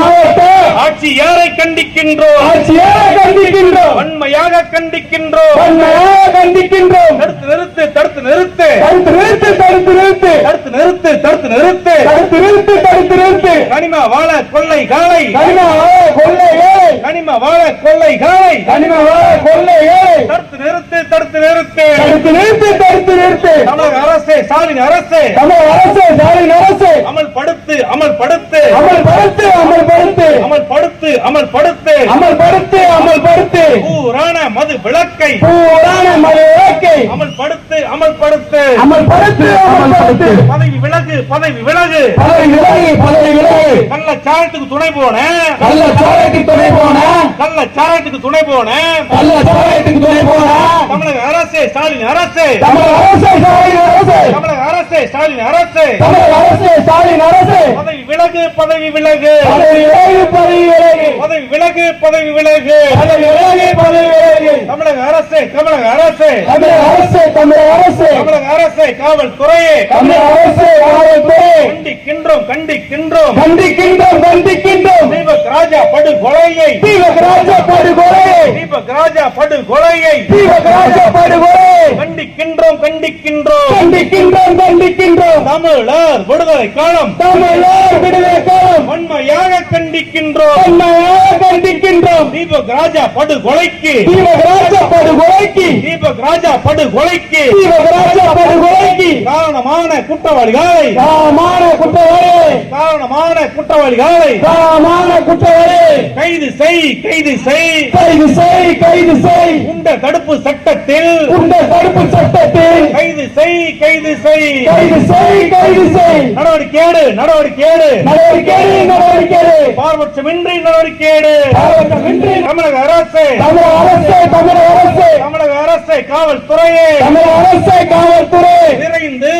மாவட்ட ஆட்சி யாரை கண்டிக்கின்றோம்? ஆட்சியை கண்டிக்கின்றோம்? வன்மையாக கண்டிக்கின்றோம். வன்மையாக கண்டிக்கின்றோம். தடுத்து நிறுத்து தடுத்து நிறுத்து. தடுத்து நிறுத்து தடுத்து நிறுத்து. தடுத்து நிறுத்து தடுத்து நிறுத்து. தடுத்து நிறுத்து தடுத்து நிறுத்து. கனிம வாழ கொள்ளை காலை. கனிம வாழ கொள்ளை ஏழை. கனிம வாழ கொள்ளை காலை. கனிம வாழ கொள்ளை ஏழை. தடுத்து நிறுத்து தடுத்து நிறுத்து. தடுத்து நிறுத்து தடுத்து நிறுத்து. தமிழக அரசு ஸ்டாலின் அரசு. தமிழ் அரசு ஸ்டாலின் அரசு. அமல்படுத்து அமல்படுத்து. அமல்படுத்து. அமல்படுத்து அமல்படுத்து. அமல்படுத்து அமல்படுத்து. பூரான மது விளக்கை பூரான மறு இலக்கை அமல்படுத்து அமல்படுத்து. அமல்படுத்து அமல்படுத்து. பதவி விலகு பதவி விலகு. பதவி விலகி பதவி விலகி. கள்ள சாயத்துக்கு துணை போன. கள்ள சாலைக்கு துணை போன. கள்ள சாயத்துக்கு துணை போன. கள்ள சாலைக்கு துணை போன. தமிழக அரசு ஸ்டாலின் அரசு. தமிழ் அரசு ஸ்டாலின் தமிழக அரசு. ஸ்டாலின் அரசு. ஸ்டாலின் அரசு. பதவி விலகு பதவி விலகு. பதவி விலகி பதவி விலகி. பதவி விலகு பதவி விலகு. பதவி விலகி பதவி விலகி. தமிழக அரசு தமிழக அரசு. தமிழ் அரசு தமிழ் அரசு. தமிழக அரசு காவல்துறையே. தமிழ் அரசு காவல்துறை கண்டிக்கின்றோம் கண்டிக்கின்றோம். கண்டிக்கின்றோம் கண்டிக்கின்றோம். தீபக் ராஜா படுகொலையை. தீபக் ராஜா படுகொலை தீபக் ராஜா படுகொலையை. தீபக் ராஜா படுகொலை கண்டிக்கின்றோம். கண்டிக்கின்றோம் கண்டிக்கின்றோம். கண்டிக்கின்றோம் தமிழர் விடுதலை காலம். தமிழர் விடுதலை காலம். வன்மையாக கண்டிக்கின்றோம். உண்மையாக கண்டிக்கின்றோம் தீபக் ராஜா படுகொலைக்கு. தீபக் ராஜா படுகொலைக்கு. தீபக் ராஜா படுகொலைக்கு. தீபக் ராஜா படுகொலைக்கு. காரணமான குற்றவாளிகளை. காமான குற்றவாளி. காரணமான குற்றவாளிகளை. காமான குற்றவாளி. கைது செய் கைது செய். கைது செய் கைது செய். உண்ட தடுப்பு சட்டத்தில். இந்த தடுப்பு சட்டத்தில். கைது செய் கைது செய். கைது செய் கைது செய். நடவடிக்கை எடு நடவடிக்கை எடு நடவடிக்கை நடவடிக்கை பாரபட்சமின்றி நடவடிக்கை பாரபட்சமின்றி தமிழக அரசு. தமிழ் அரசு தமிழ் அரசு. தமிழக அரசு காவல்துறையே. தமிழ் அரசு காவல்துறை. விரைந்து